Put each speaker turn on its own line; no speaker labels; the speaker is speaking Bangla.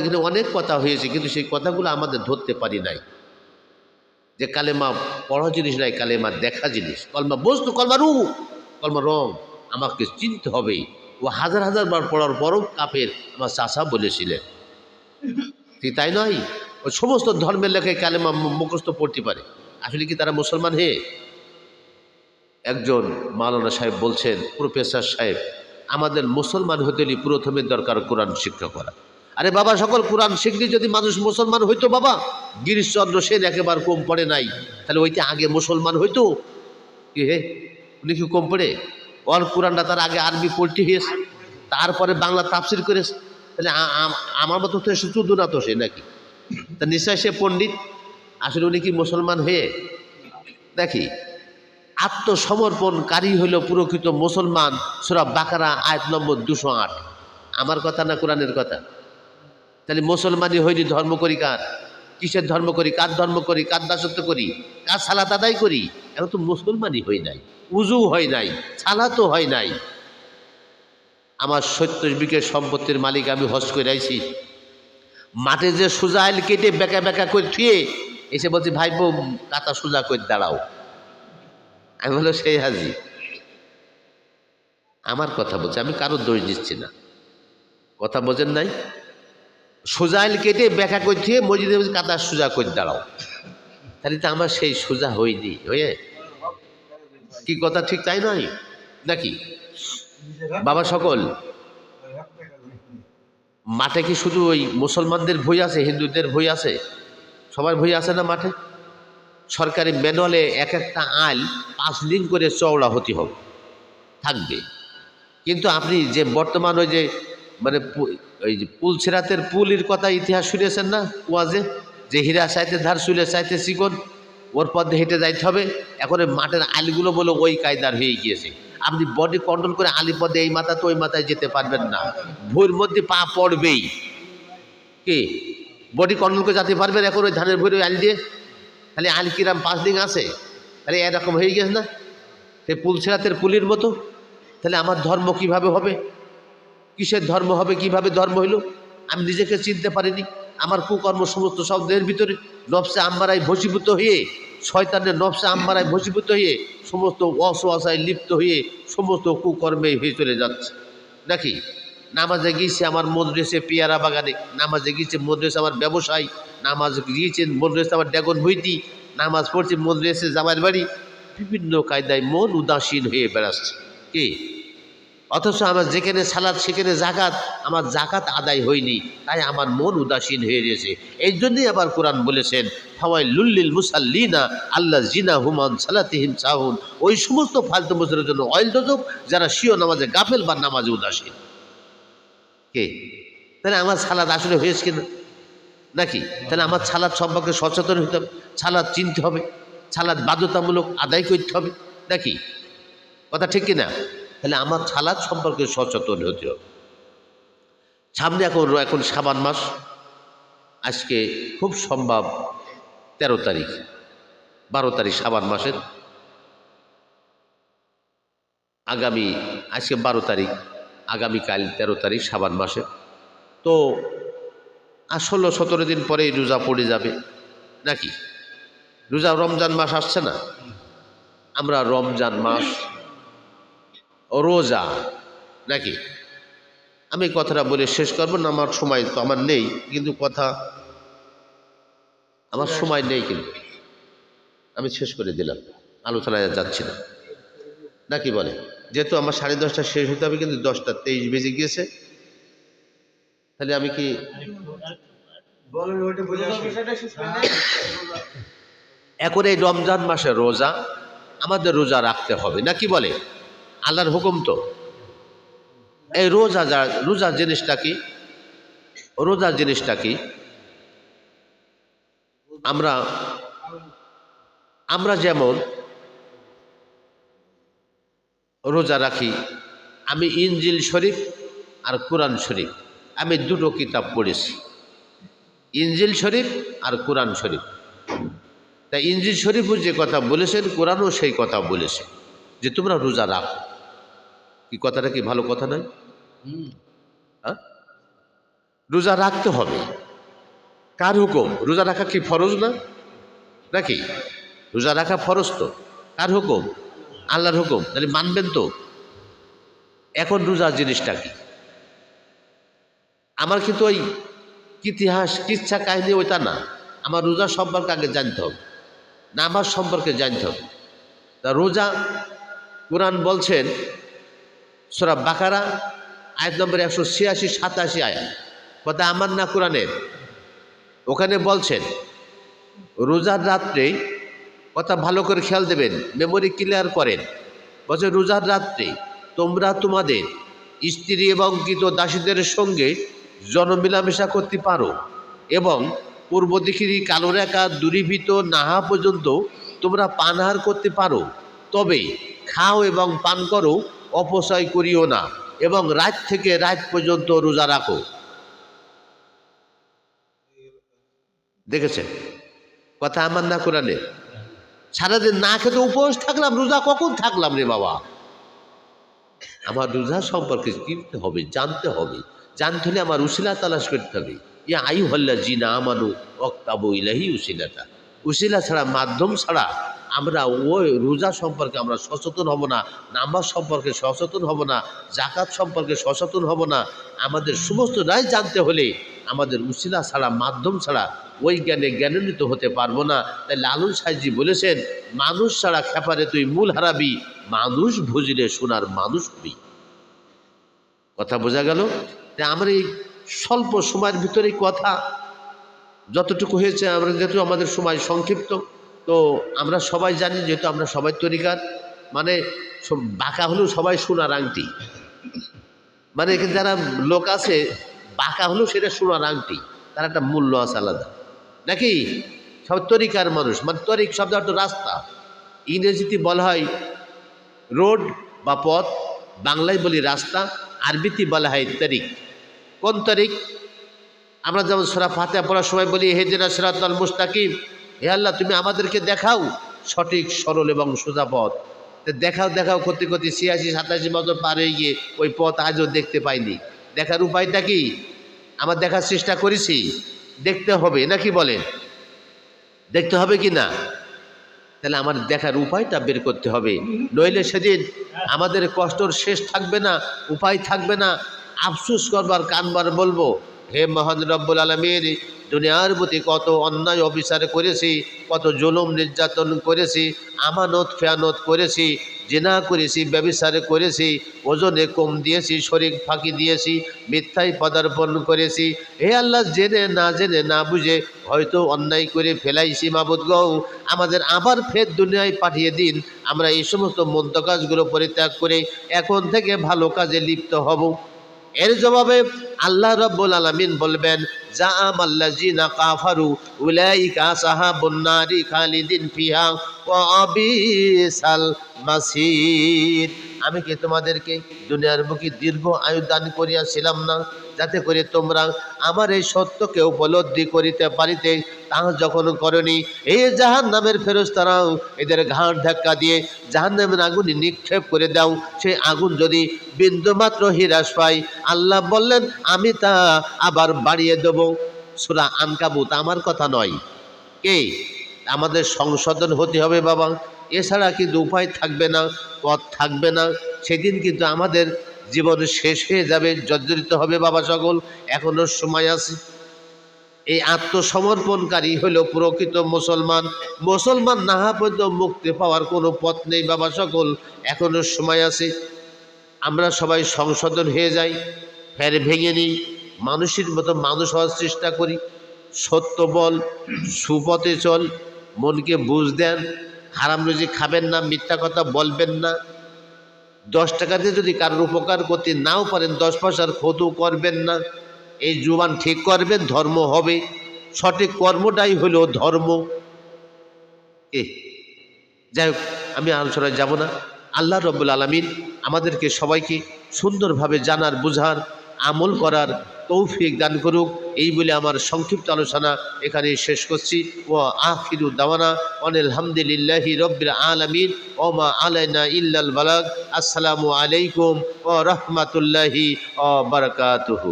এখানে অনেক কথা হয়েছে, কিন্তু সেই কথাগুলো আমাদের ধরতে পারি নাই। যে কালেমা পড়া জিনিস নাই, কালেমা দেখা জিনিস। কলমা বস্তু, কলমা রু কলমা রং, আমাকে চিনতে হবে। ও হাজার হাজার বার পড়ার পরও কাপের আমার চাষা বলেছিলেন। ঠিক তাই নয়? ও সমস্ত ধর্মের লেখায় কালেমা মুখস্থ পড়তে পারে। আসলে কি তারা মুসলমান হে? একজন মালানা সাহেব বলছেন, প্রফেসর সাহেব, আমাদের মুসলমান হতে প্রথমে দরকার কোরআন শিক্ষা করা। আরে বাবা, সকল কোরআন শিখলে যদি মানুষ মুসলমান হইতো বাবা, গিরিশচন্দ্র সেন একেবারে কম পড়ে নাই। তাহলে ওইটা আগে মুসলমান হইতো? কি হে? উনি কি কম পড়ে? ওর কোরআনটা তার আগে আরবি পড়তে হয়েছে তারপরে বাংলা তাফসির করেছে। তাহলে আম- আমার মতো তো চুদু না তো সে নাকি? তা নিশ্চয় সে পণ্ডিত? আসলে উনি কি মুসলমান হয়ে দেখি, আত্মসমর্পণকারী হইল প্রকৃত মুসলমান, সুরা বাকারা, আয়াত নম্বর দুশো আট। আমার কথা না কোরআনের কথা? তাহলে মুসলমানই হইনি ধর্ম করি কার? কিসের ধর্ম করি? কার ধর্ম করি? কার দাসত্ব করি? কার সালাত আদায় করি? এখন তো মুসলমানই হই নাই, উজু হয় নাই, সালাতও হয় নাই। আমার সত্তর বিঘের সম্পত্তির মালিক আমি হজ করে আইছি মাঠে যে সোজা সুজাইল কেটে বেকা বেকা করে থুয়ে এসে বলছি, ভাই বউ কাতা সোজা করে দাঁড়াও। আমি বলো সেই হাজি। আমার কথা বলছি, আমি কারোর দোষ দিচ্ছি না। কথা বোঝেন নাই? সোজাইল কেটে ব্যাখ্যা করছে মসজিদে কাদা সোজা করে দাঁড়াও। তাহলে তো আমার সেই সোজা হয়নি, হয়ে? কি কথা, ঠিক তাই নয়? নাকি? বাবা সকল, মাঠে কি শুধু ওই মুসলমানদের ভই আছে, হিন্দুদের ভই আছে? সবার ভই আছে না মাঠে? সরকারি ম্যানুয়ালে এক একটা আইল পাঁচ দিন করে চওড়া হতে হবে। থাকবে। কিন্তু আপনি যে বর্তমান ওই যে মানে ওই যে পুল ছেরাতের পুলির কথা ইতিহাস শুনেছেন না ওয়াজে? যে হীরা চাইতে ধার শুলে সাইতে চিকন, ওর পথে হেঁটে যাইতে হবে। এখন মাঠের আলিগুলো বলে ওই কায়দার হয়ে গিয়েছে। আপনি বডি কন্ট্রোল করে আলি পদে এই মাথা তো ওই মাথায় যেতে পারবেন না। ভুঁর মধ্যে পা পড়বেই। কি? বডি কন্ট্রোল করে যেতে পারবেন এখন ওই ধানের ভুঁড়ি আলি দিয়ে? তাহলে আল কিরাম পাঁচ দিন আছে? তাহলে এরকম হয়ে গেছে না? সে পুল ছেড়াতের পুলির মতো? তাহলে আমার ধর্ম কীভাবে হবে? কিসের ধর্ম হবে, কীভাবে ধর্ম হইল? আমি নিজেকে চিনতে পারিনি। আমার কুকর্ম সমস্ত সব দেহের ভিতরে নবসে আম্মারায় ভসীভূত হয়ে, শয়তানের নবসে আম্মারায় ভসীভূত হয়ে, সমস্ত অসহায় লিপ্ত হয়ে, সমস্ত কুকর্মে হয়ে চলে যাচ্ছে। নাকি? নামাজে গিয়েছে আমার মদ্রেসে পেয়ারা বাগানে, নামাজে গিয়েছে মদ্রেসে আমার ব্যবসায়, নামাজ গিয়েছে মদ্রেসে আমার ড্যাগন ভৈতি নামাজ পড়ছে মদ্রেসে জামাইয়ের বাড়ি। বিভিন্ন কায়দায় মন উদাসীন হয়ে বেড়াচ্ছে। কি? অথচ আমার যেখানে সালাদ, সেখানে জাকাত আমার জাকাত আদায় হয়নি। তাই আমার মন উদাসীন হয়ে গেছে। এই জন্যই আবার কোরআন বলেছেন হাওয়াই লুল্লিল মুসাল্লিনা আল্লাহ জিনা হুমান সালাতিহিম সাহুন। ওই সমস্ত ফালতু বছরের জন্য অয়েল দোজক, যারা শিও নামাজে গাফেল বা নামাজে উদাসীন। কে? তাহলে আমার সালাদ আসলে হয়েছে কিনা? নাকি? তাহলে আমার ছালাদ সম্পর্কে সচেতন হতে হবে ছালাদ চিনতে হবে ছালাদ বাধ্যতামূলক আদায় করতে হবে, নাকি? কথা ঠিক কিনা? তাহলে আমার ছালাদ সম্পর্কে সচেতন হতে হবে। সামনে এখন এখন সাবান মাস। আজকে খুব সম্ভব তেরো তারিখ, বারো তারিখ সাবান মাসের। আগামী, আজকে বারো তারিখ, আগামীকাল তেরো তারিখ সাবান মাসে তো আর ষোলো সতেরো দিন পরেই রোজা পড়ে যাবে, নাকি? রোজা রমজান মাস আসছে না? আমরা রমজান মাস রোজা নাকি? আমি কথাটা বলে শেষ করব না আমার সময় তো আমার নেই কিন্তু কথা আমার সময় নেই কিন্তু। আমি শেষ করে দিলাম আলোচনায় যাচ্ছি না। নাকি বলে? যেহেতু আমার সাড়ে দশটা শেষ হতে হবে কিন্তু দশটা তেইশ বেজে গিয়েছে। তাহলে আমি কি এখন এই রমজান মাসে রোজা আমাদের রোজা রাখতে হবে নাকি বলে? আল্লাহর হুকুম তো। এই রোজা যা, রোজা জিনিসটা কি? রোজা জিনিসটা কি? আমরা আমরা যেমন রোজা রাখি, আমি ইঞ্জিল শরীফ আর কোরআন শরীফ। আমি দুটো কিতাব পড়েছি ইঞ্জিল শরীফ আর কোরআন শরীফ। তাই ইঞ্জিল শরীফও যে কথা বলেছেন, কোরআনও সেই কথা বলেছে যে তোমরা রোজা রাখো। কি কথাটা কি ভালো কথা নয়? হ্যাঁ? রোজা রাখতে হবে। কার হুকুম? রোজা রাখা কি ফরজ না? নাকি? রোজা রাখা ফরজ তো। কার হুকুম? আল্লাহর হুকুম। তাহলে মানবেন তো। এখন রোজা জিনিসটা কি? আমার কিন্তু ওই ইতিহাস কিচ্ছা কাহিনী ওইটা না। আমার রোজা সম্পর্কে আগে জানতে হবে। নামাজ সম্পর্কে জানতে হবে। তা রোজা কোরআন বলছেন সোরা বাকারা, আয়াত নম্বর একশো ছিয়াশি, সাতাশি আয়াত। কথা আমার না কোরআনের? ওখানে বলছেন, রোজার রাত্রে কথা ভালো করে খেয়াল দেবেন মেমোরি ক্লিয়ার করেন। বলছে, রোজার রাত্রে তোমরা তোমাদের স্ত্রী এবং কৃত দাসীদের সঙ্গে জনমিলামেশা করতে পারো এবং পূর্ব দিকেরই কালো রেখা দূরীভূত নাহা পর্যন্ত তোমরা পানহার করতে পারো। তবে খাও এবং পান করো অপচয় করিও না এবং রাত থেকে রাত পর্যন্ত রোজা রাখো। দেখেছেন? কথা আমার না কোরআনে? সারাদিন না খেতে উপোস থাকলাম, রোজা কখন থাকলাম রে বাবা? আমার রোজা সম্পর্কে কিনতে হবে, জানতে হবে। জানতে হলে আমার উশিলা তালাশ করতে হবে। ইয়া আয়ু হল্লা জিনা আমানু অক্তাবু ইলাহি উশিলাটা উশিলা ছাড়া, মাধ্যম ছাড়া আমরা ওই রোজা সম্পর্কে আমরা সচেতন হব না, নামাজ সম্পর্কে সচেতন হব না জাকাত সম্পর্কে সচেতন হব না। আমাদের সমস্ত রায় জানতে হলে আমাদের উশিলা ছাড়া, মাধ্যম ছাড়া ওই জ্ঞানে জ্ঞানান্বিত হতে পারব না। তাই লালন সাহেবজি বলেছেন, মানুষ ছাড়া খেপারে তুই মূল হারাবি, মানুষ বুঝলে শোনার মানুষ হবি। কথা বোঝা গেল? তাই আমার এই স্বল্প সময়ের ভিতরে কথা। যতটুকু হয়েছে, আমরা যেহেতু আমাদের সময় সংক্ষিপ্ত, তো আমরা সবাই জানি যেহেতু আমরা সবাই তরিকার মানে বাঁকা হলেও সবাই সোনার আংটি। মানে এখানে যারা লোক আছে, বাঁকা হলেও সেটা সোনার আংটি, তার একটা মূল্য আছে আলাদা। নাকি? সব তরিকার মানুষ মানে তরিক শব্দ অর্থ রাস্তা। ইংরেজিতে বলা হয় রোড বা পথ, বাংলায় বলি রাস্তা, আরবিতে বলা হয় তারিক। কোন তারিক? আমরা যেমন সোরা ফাতে পড়ার সময় বলি হেদিনা সিরাতাল মুস্তাকিম। হে আল্লাহ, তুমি আমাদেরকে দেখাও সঠিক, সরল এবং সোজা পথ। দেখাও দেখাও করতে করতে ছিয়াশি, সাতাশি বছর পার হয়ে গিয়ে ওই পথ আজও দেখতে পাইনি। দেখার উপায়টা কি? আমার দেখার চেষ্টা করেছি। দেখতে হবে নাকি বলেন দেখতে হবে কি না? তাহলে আমার দেখার উপায়টা বের করতে হবে। নইলে সেদিন আমাদের কষ্টর শেষ থাকবে না, উপায় থাকবে না। আফসুস করবার কানবার বলব হে মহান রব্বুল আলমীর দুনিয়ার প্রতি কত অন্যায় অবিচার করেছি, কত জুলুম নির্যাতন করেছি, আমানত, ফেয়ানত করেছি, জেনা করেছি, ব্যবিচার করেছি, ওজনে কম দিয়েছি শরীর ফাঁকি দিয়েছি, মিথ্যায় পদার্পণ করেছি। হে আল্লাহ, জেনে না জেনে না বুঝে হয়তো অন্যায় করে ফেলাইছি মাবুদ গৌ আমাদের আবার ফের দুনিয়ায় পাঠিয়ে দিন, আমরা এই সমস্ত মন্দ কাজগুলো পরিত্যাগ করে এখন থেকে ভালো কাজে লিপ্ত হব। এর জবাবে আল্লাহ রব্বুল আলমিন বলবেন যা আমাল্লাজিনা কাফারু, উলাইকা সাহাবুন নারি খালিদিন ফিহা, ওয়া আবিসাল মাসির। আমি কি তোমাদেরকে দুনিয়ার বুকে দীর্ঘ আয়ু দান করিয়াছিলাম না? যাতে করে তোমরা আমার এই সত্যকে উপলব্ধি করিতে পারিতে। তা যখন করনি এই জাহান নামের ফেরস্তারাও এদের ঘাড় ধাক্কা দিয়ে জাহান নামের আগুনে নিক্ষেপ করে দাও। সেই আগুন যদি বিন্দুমাত্র হ্রাস পায়, আল্লাহ বললেন, আমি তা আবার বাড়িয়ে দেব। সুরা আনকাবুত আমার কথা নয়। কে? আমাদের সংশোধন হতে হবে বাবা। এছাড়া কিন্তু উপায় থাকবে না, পথ থাকবে না। সেদিন কিন্তু আমাদের জীবন শেষ হয়ে যাবে, জর্জরিত হবে বাবা সকল। এখনও সময় আছে। এই আত্মসমর্পণকারী হলো প্রকৃত মুসলমান। মুসলমান না পর্যন্ত মুক্তি পাওয়ার কোনো পথ নেই বাবা সকল। এখনও সময় আছে। আমরা সবাই সংশোধন হয়ে যাই, ফের ভেঙে নিই, মানুষের মতো মানুষ হওয়ার চেষ্টা করি। সত্য বল, সুপথে চল, মনকে বুঝ দেন হারাম রুজি খাবেন না, মিথ্যা কথা বলবেন না। দশ টাকাতে যদি কারোর উপকার করতে নাও পারেন, দশ পয়সার ক্ষতও করবেন না। এই জুবান ঠিক করবেন, ধর্ম হবে। সঠিক কর্মটাই হলো ধর্ম। এ, যাই হোক, আমি আলোচনায় যাব না। আল্লাহ রব্বুল আলমিন আমাদেরকে সবাইকে সুন্দরভাবে জানার, বুঝার আমল করার তৌফিক দান করুক। এই বলে আমার সংক্ষিপ্ত আলোচনা এখানে শেষ করছি। ও আখিরু দাওয়ানা অনিল হামদুলিল্লাহি রব্বিল আলমিন ও মা আলাইনা ইল্লাল বালাক আসসালামু আলাইকুম ও রহমাতুল্লাহি ও বারাকাতুহু।